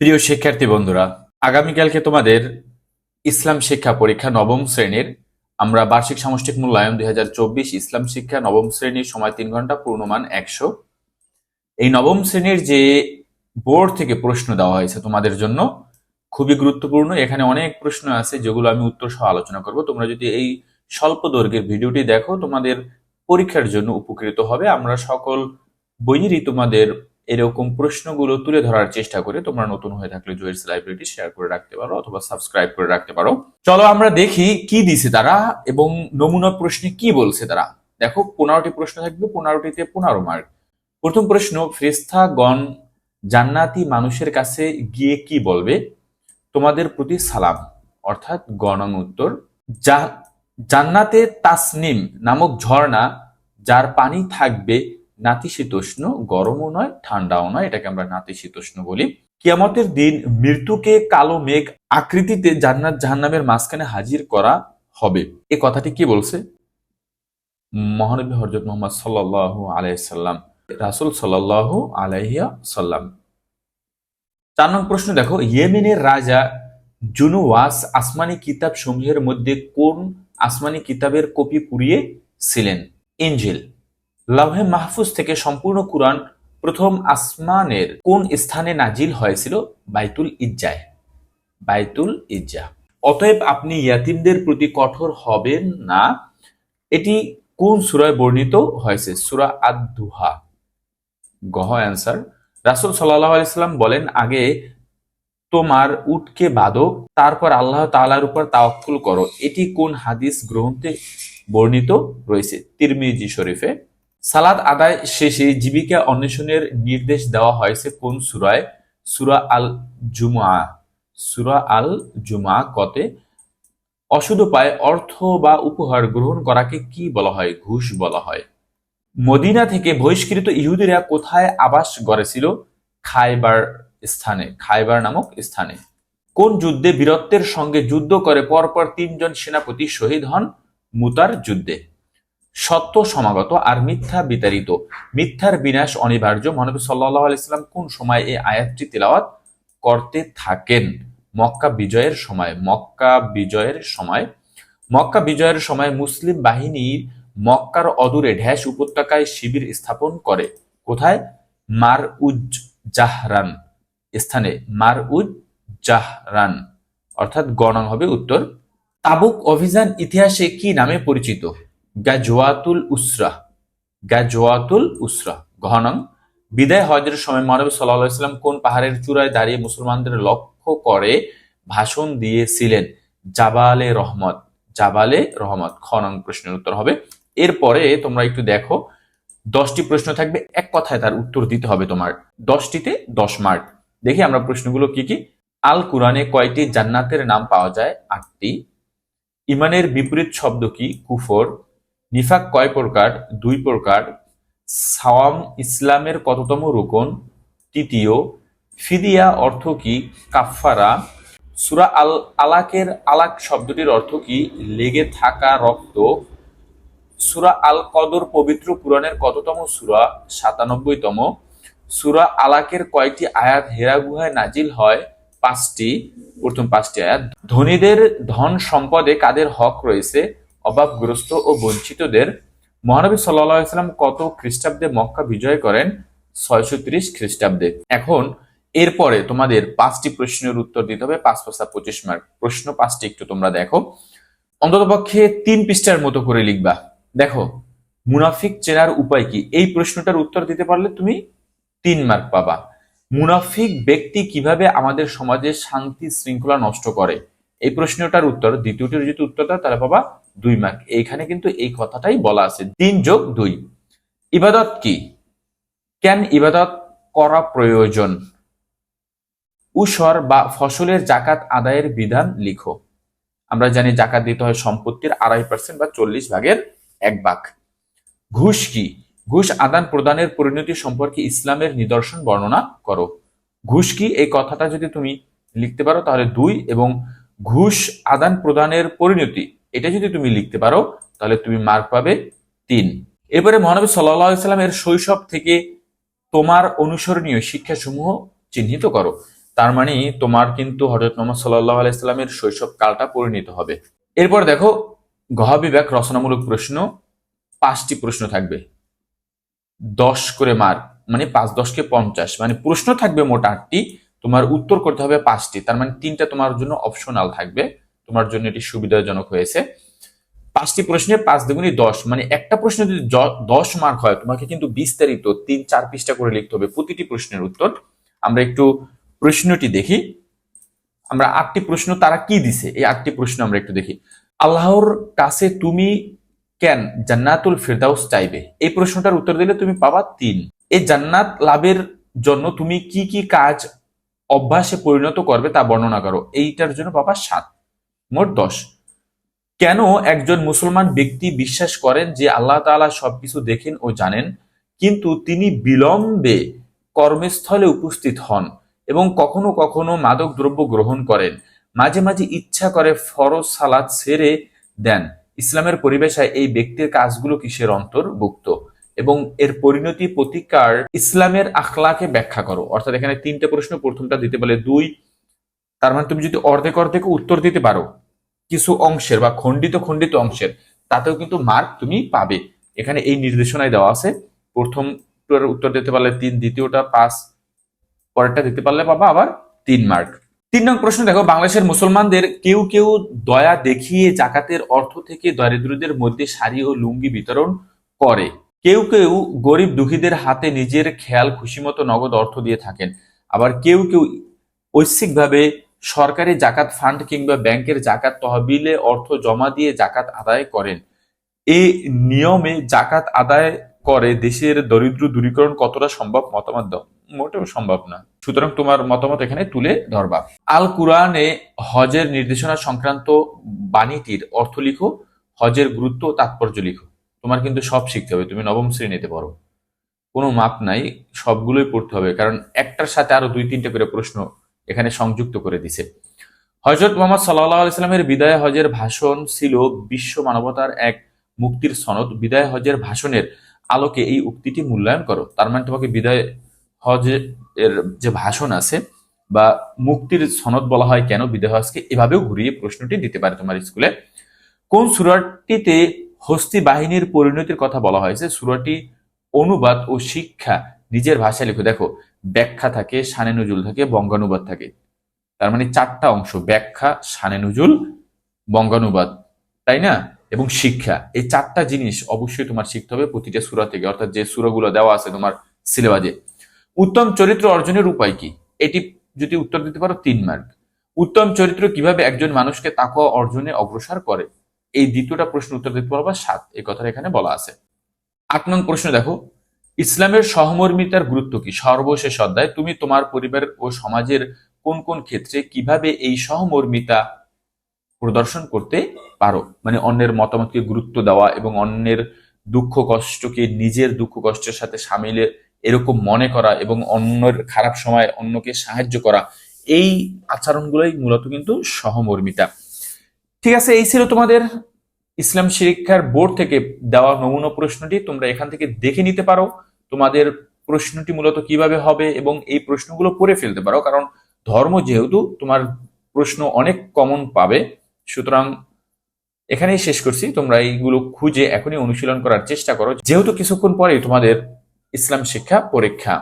প্রিয় শিক্ষার্থী বন্ধুরা, আগামীকালকে তোমাদের ইসলাম শিক্ষা পরীক্ষা নবম শ্রেণির আমরা বার্ষিক সামষ্টিক মূল্যায়ন দুই ইসলাম শিক্ষা নবম শ্রেণির সময় তিন ঘণ্টা পূর্ণমান একশো। এই নবম শ্রেণির যে বোর্ড থেকে প্রশ্ন দেওয়া হয়েছে তোমাদের জন্য খুবই গুরুত্বপূর্ণ। এখানে অনেক প্রশ্ন আছে যেগুলো আমি উত্তর সহ আলোচনা করব। তোমরা যদি এই স্বল্প দৈর্ঘ্যের ভিডিওটি দেখো, তোমাদের পরীক্ষার জন্য উপকৃত হবে। আমরা সকল বইয়েরই তোমাদের এরকম প্রশ্নগুলো তুলে ধরার চেষ্টা করে তোমরা নতুন হয়ে থাকলে জয়েস লাইব্রেরিটি শেয়ার করে রাখতে পারো অথবা সাবস্ক্রাইব করে রাখতে পারো। চলো আমরা দেখি কি দিছে তারা এবং নমুনা প্রশ্নে কি বলছে তারা। দেখো, পনেরোটি প্রশ্ন থাকবে, পনেরোটিতে পনেরো মার্ক প্রথম প্রশ্ন ফ্রেস্তাগণ জান্নাতি মানুষের কাছে গিয়ে কি বলবে? তোমাদের প্রতি সালাম, অর্থাৎ গণং উত্তর জান্নাতে তাসনিম নামক ঝর্ণা যার পানি থাকবে নাতিশীতোষ্ণ, গরমও নয়, ঠান্ডাও নয়, এটাকে আমরা নাতিশীতোষ্ণ বলি। কিয়ামতের দিন মৃত্যুকে কালো মেঘ আকৃতিতে জান্নাত জাহান্নামের মাঝখানে হাজির করা হবে। এ কথাটি কি বলছে? মহানবী হজরত মোহাম্মদ সাল্লাহ আলাইসাল্লাম রাসুল সাল্লাহ আলাইহিয়া সাল্লাম। চার নং প্রশ্ন দেখো, ইয়েমেনের রাজা জুনুওয়াস আসমানি কিতাব সমূহের মধ্যে কোন আসমানি কিতাবের কপি পুড়িয়ে ছিলেন? ইঞ্জিল লাউহে মাহফুজ থেকে সম্পূর্ণ কুরআন প্রথম আসমানের কোন স্থানে নাজিল হয়েছিল? বাইতুল ইজ্জায় বাইতুল ইজ্জা। অতএব আপনি ইয়াতিমদের প্রতি কঠোর হবেন না। এটি কোন সুরায় বর্ণিত হয়েছে? সুরা আদ-দুহা। গহ অ্যান্সার। রাসুল সাল্লাহ আলাইসাল্লাম বলেন, আগে তোমার উটকে বাঁধো, তারপর আল্লাহ তাআলার উপর তাওয়াক্কুল করো। এটি কোন হাদিস গ্রন্থে বর্ণিত রয়েছে? তিরমিজি শরীফে। সালাদ আদায় শেষে জীবিকা অন্বেষণের নির্দেশ দেওয়া হয়েছে কোন সুরায়? সুরা আল জুমা সুরা আল জুমা কতে অশুধ পায় অর্থ বা উপহার গ্রহণ করাকে কি বলা হয়? ঘুষ বলা হয়। মদিনা থেকে বহিষ্কৃত ইহুদিরা কোথায় আবাস গড়েছিল খাইবার স্থানে, খাইবার নামক স্থানে। কোন যুদ্ধে বীরত্বের সঙ্গে যুদ্ধ করে পরপর তিনজন সেনাপতি শহীদ হন? মুতার যুদ্ধে। সত্য সমাগত আর মিথ্যা বিতাড়িত। মিথ্যার বিনাশ অনিবার্য। মহানবী সাল্লাহ আলাইসাল্লাম কোন সময় এই আয়াতটি তেলাওয়াত করতে থাকেন? মক্কা বিজয়ের সময়। মক্কা বিজয়ের সময়। মক্কা বিজয়ের সময় মুসলিম বাহিনীর মক্কার অদূরে ঢ্যাস উপত্যকায় শিবির স্থাপন করে। কোথায়? মার উজ জাহরান স্থানে। মার উজ জাহরান অর্থাৎ গণং হবে উত্তর। তাবুক অভিযান ইতিহাসে কি নামে পরিচিত? গাজওয়াতুল উসরা গাজওয়াতুল উসরা ঘনং বিদায় হজের সময় মহানবী সাল্লাহ ইসলাম কোন পাহাড়ের চূড়ায় দাঁড়িয়ে মুসলমানদের লক্ষ্য করে ভাষণ দিয়েছিলেন? জাবালে রহমত জাবালে রহমত। খ নং প্রশ্নের উত্তর হবে। এরপরে তোমরা একটু দেখো, দশটি প্রশ্ন থাকবে, এক কথায় তার উত্তর দিতে হবে তোমার। দশটিতে দশ মার্ক। দেখি আমরা প্রশ্নগুলো কি কি। আল কুরআনে কয়টি জান্নাতের নাম পাওয়া যায়? আটটি। ইমানের বিপরীত শব্দ কি? কুফর নিফাক কয় প্রকার? দুই প্রকার। সাওয়াম ইসলামের কততম রুকন? তৃতীয়, ফিদিয়া অর্থ কি? কাফফারা। সুরা আল আলাকের আলাক শব্দটির অর্থ কি? লেগে থাকা রক্ত। সুরা আল কদর পবিত্র পুরাণের কততম সুরা? সাতানব্বইতম। সুরা আলাকের কয়টি আয়াত হেরা গুহায় নাজিল হয়? পাঁচটি। প্রথম পাঁচটি আয়াত, ধনীদের ধন সম্পদে কাদের হক রয়েছে? অভাবগ্রস্ত ও বঞ্চিতদের, মহানবী সাল্লাম কত খ্রিস্টাব্দে মক্কা বিজয় করেন? ছয়শো ত্রিশ খ্রিস্টাব্দে। এখন, এরপরে তোমাদের পাঁচটি প্রশ্নের উত্তর দিতে হবে, পাঁচ পাঁচটা পঁচিশ মার্ক। প্রশ্ন পাঁচটি একটু তোমরা দেখো। অন্ততপক্ষে তিন পৃষ্ঠার মতো করে লিখবা। দেখো, মুনাফিক চেনার উপায় কি? এই প্রশ্নটার উত্তর দিতে পারলে তুমি তিন মার্ক পাবা। মুনাফিক ব্যক্তি কীভাবে আমাদের সমাজে শান্তি শৃঙ্খলা নষ্ট করে? এই প্রশ্নটার উত্তর, দ্বিতীয়টির যদি উত্তর দাও, তাহলে পাবা দুই মার্ক এইখানে কিন্তু এই কথাটাই বলা আছে, তিন যোগ দুই। ইবাদত কি? কেন ইবাদত করা প্রয়োজন? উসর বা ফসলের জাকাত আদায়ের বিধান লিখো। আমরা জানি জাকাত দিতে হয় সম্পত্তির আড়াই পার্সেন্ট বা চল্লিশ ভাগের এক ভাগ। ঘুষ কি? ঘুষ আদান প্রদানের পরিণতি সম্পর্কে ইসলামের নিদর্শন বর্ণনা করো। ঘুষ কি? এই কথাটা যদি তুমি লিখতে পারো তাহলে দুই এবং ঘুষ আদান প্রদানের পরিণতি এটা যদি তুমি লিখতে পারো, তাহলে তুমি মার্ক পাবে তিন। এরপরে মহানবী সাল্লাহ সাল্লামের শৈশব থেকে তোমার অনুসরণীয় শিক্ষাসমূহ চিহ্নিত করো। তার মানে তোমার কিন্তু হজরত মোহাম্মদ সাল্লাহ আলাইস্লামের শৈশব কালটা পরিণত হবে। এরপর দেখো গহ বিভাগ রচনামূলক প্রশ্ন, পাঁচটি প্রশ্ন থাকবে। দশ করে মার্ক মানে পাঁচ দশকে পঞ্চাশ মানে প্রশ্ন থাকবে মোট আটটি, তোমার উত্তর করতে হবে পাঁচটি, তার মানে তিনটা তোমার জন্য অপশনাল থাকবে। তোমার জন্য এটি সুবিধাজনক হয়েছে। পাঁচটি প্রশ্নে পাঁচ দুগুণি দশ মানে একটা প্রশ্ন যদি দশ মার্ক হয়, তোমাকে কিন্তু বিস্তারিত তিন, চার পৃষ্ঠা করে লিখতে হবে প্রতিটি প্রশ্নের উত্তর। আমরা একটু প্রশ্নটি দেখি। আমরা আটটি প্রশ্ন, তারা কি দিছে? এই আটটি প্রশ্ন আমরা একটু দেখি। আল্লাহর কাছে তুমি কেন জান্নাতুল ফিরদাউস চাইবে? এই প্রশ্নটার উত্তর দিলে তুমি পাবা তিন। এই জান্নাত লাভের জন্য তুমি কি কি কাজ অভ্যাসে পরিণত করবে তা বর্ণনা করো। এইটার জন্য পাবা সাত। মোট দশ। কেন একজন মুসলমান ব্যক্তি বিশ্বাস করেন যে আল্লাহ তাআলা সবকিছু দেখেন ও জানেন, কিন্তু তিনি বিলম্বে কর্মস্থলে উপস্থিত হন এবং কখনো কখনো মাদক দ্রব্য গ্রহণ করেন, মাঝে মাঝে ইচ্ছা করে ফরজ সালাদ ছেড়ে দেন। ইসলামের পরিবেশে এই ব্যক্তির কাজগুলো কিসের অন্তর্ভুক্ত? এবং এর পরিণতি প্রতিকার ইসলামের আখলাকে ব্যাখ্যা করো। অর্থাৎ এখানে তিনটে প্রশ্ন, প্রথমটা দিতে বলে দুই তার মানে তুমি যদি অর্ধেক অর্ধেক উত্তর দিতে পারো, কিছু অংশের বা খণ্ডিত খণ্ডিত অংশের, তাতেও কিন্তু মার্ক তুমি পাবে। এখানে এই নির্দেশনায় দেওয়া আছে, প্রথম উত্তর দিতে পারলে তিন, দ্বিতীয়টা পাঁচ, পরেরটা দিতে পারলে পাবা আবার তিন মার্ক তিন নং প্রশ্ন দেখো, বাংলাদেশের মুসলমানদের কেউ কেউ দয়া দেখিয়ে জাকাতের অর্থ থেকে দরিদ্রদের মধ্যে শাড়ি ও লুঙ্গি বিতরণ করে। কেউ কেউ গরিব দুঃখীদের হাতে নিজের খেয়াল খুশিমতো নগদ অর্থ দিয়ে থাকেন। আবার কেউ কেউ ঐচ্ছিকভাবে সরকারি জাকাত ফান্ড কিংবা ব্যাংকের জাকাত তহবিলে অর্থ জমা দিয়ে জাকাত আদায় করেন। এই নিয়মে জাকাত আদায় করে দেশের দরিদ্র দূরীকরণ কতটা সম্ভব মতামত দাও। মোটেও সম্ভব না। সুতরাং তোমার মতামত এখানে তুলে ধরবা। আল কুরআনে হজের নির্দেশনা সংক্রান্ত বাণীটির অর্থ লিখো, হজের গুরুত্ব তাৎপর্য লিখো। তোমার কিন্তু সব শিখতে হবে, তুমি নবম শ্রেণীতে পড়ো। কোনো মাপ নাই, সবগুলোই পড়তে হবে। কারণ একটার সাথে আরও দুই তিনটে করে প্রশ্ন এখানে সংযুক্ত করে দিছে। হজরত মোহাম্মদ সাল্লাহ আলাইস্লামের বিদায় হজের ভাষণ ছিল বিশ্ব মানবতার এক মুক্তির সনদ। বিদায় হজের ভাষণের আলোকে এই উক্তিটি মূল্যায়ন করো। তার মানে তোমাকে বিদায় হজ এর যে ভাষণ আছে বা মুক্তির সনদ বলা হয় কেন বিদায় হজকে এভাবেও ঘুরিয়ে প্রশ্নটি দিতে পারে তোমার স্কুলে। কোন সুরাটিতে হস্তি বাহিনীর পরিণতির কথা বলা হয়েছে? সুরাটি অনুবাদ ও শিক্ষা নিজের ভাষায় লিখো। দেখো, ব্যাখ্যা থাকে, সানে নজুল থাকে, বঙ্গানুবাদ থাকে। তার মানে চারটা অংশ, ব্যাখ্যা, সানে নজুল বঙ্গানুবাদ, তাই না? এবং শিক্ষা। এই চারটা জিনিস অবশ্যই তোমার শিখতে হবে প্রতিটা সুরা থেকে। অর্থাৎ যে সুরাগুলো দেওয়া আছে তোমার সিলেবাসে। উত্তম চরিত্র অর্জনের উপায় কি? এটি যদি উত্তর দিতে পারো, তিন মার্ক উত্তম চরিত্র কীভাবে একজন মানুষকে তাকওয়া অর্জনে অগ্রসর করে? এই দ্বিতীয়টা প্রশ্ন উত্তর দিতে পারবা সাত। এই কথাটা এখানে বলা আছে। আট নং প্রশ্ন দেখো। ইসলামের সহমর্মিতার গুরুত্ব কি? সর্বশেষ অধ্যায়, তুমি তোমার পরিবার ও সমাজের কোন কোন ক্ষেত্রে কীভাবে এই সহমর্মিতা প্রদর্শন করতে পারো? মানে অন্যের মতামতকে গুরুত্ব দেওয়া এবং অন্যের দুঃখ কষ্টকে নিজের দুঃখ কষ্টের সাথে সামিলে এরকম মনে করা এবং অন্যের খারাপ সময় অন্যকে সাহায্য করা, এই আচরণগুলোই মূলত কিন্তু সহমর্মিতা। ঠিক আছে, এই ছিল তোমাদের ইসলাম শিক্ষার বোর্ড থেকে দেওয়া নমুনা প্রশ্নটি, তোমরা এখান থেকে দেখে নিতে পারো। তোমাদের প্রশ্নটি মূলত কীভাবে হবে এবং এই প্রশ্নগুলো করে ফেলতে পারো, কারণ ধর্ম যেহেতু তোমার প্রশ্ন অনেক কমন পাবে, সুতরাং এখানেই শেষ করছি। তোমরা এইগুলো খুঁজে এখনই অনুশীলন করার চেষ্টা করো। যেহেতু কিছুক্ষণ পরেই তোমাদের ইসলাম শিক্ষা পরীক্ষা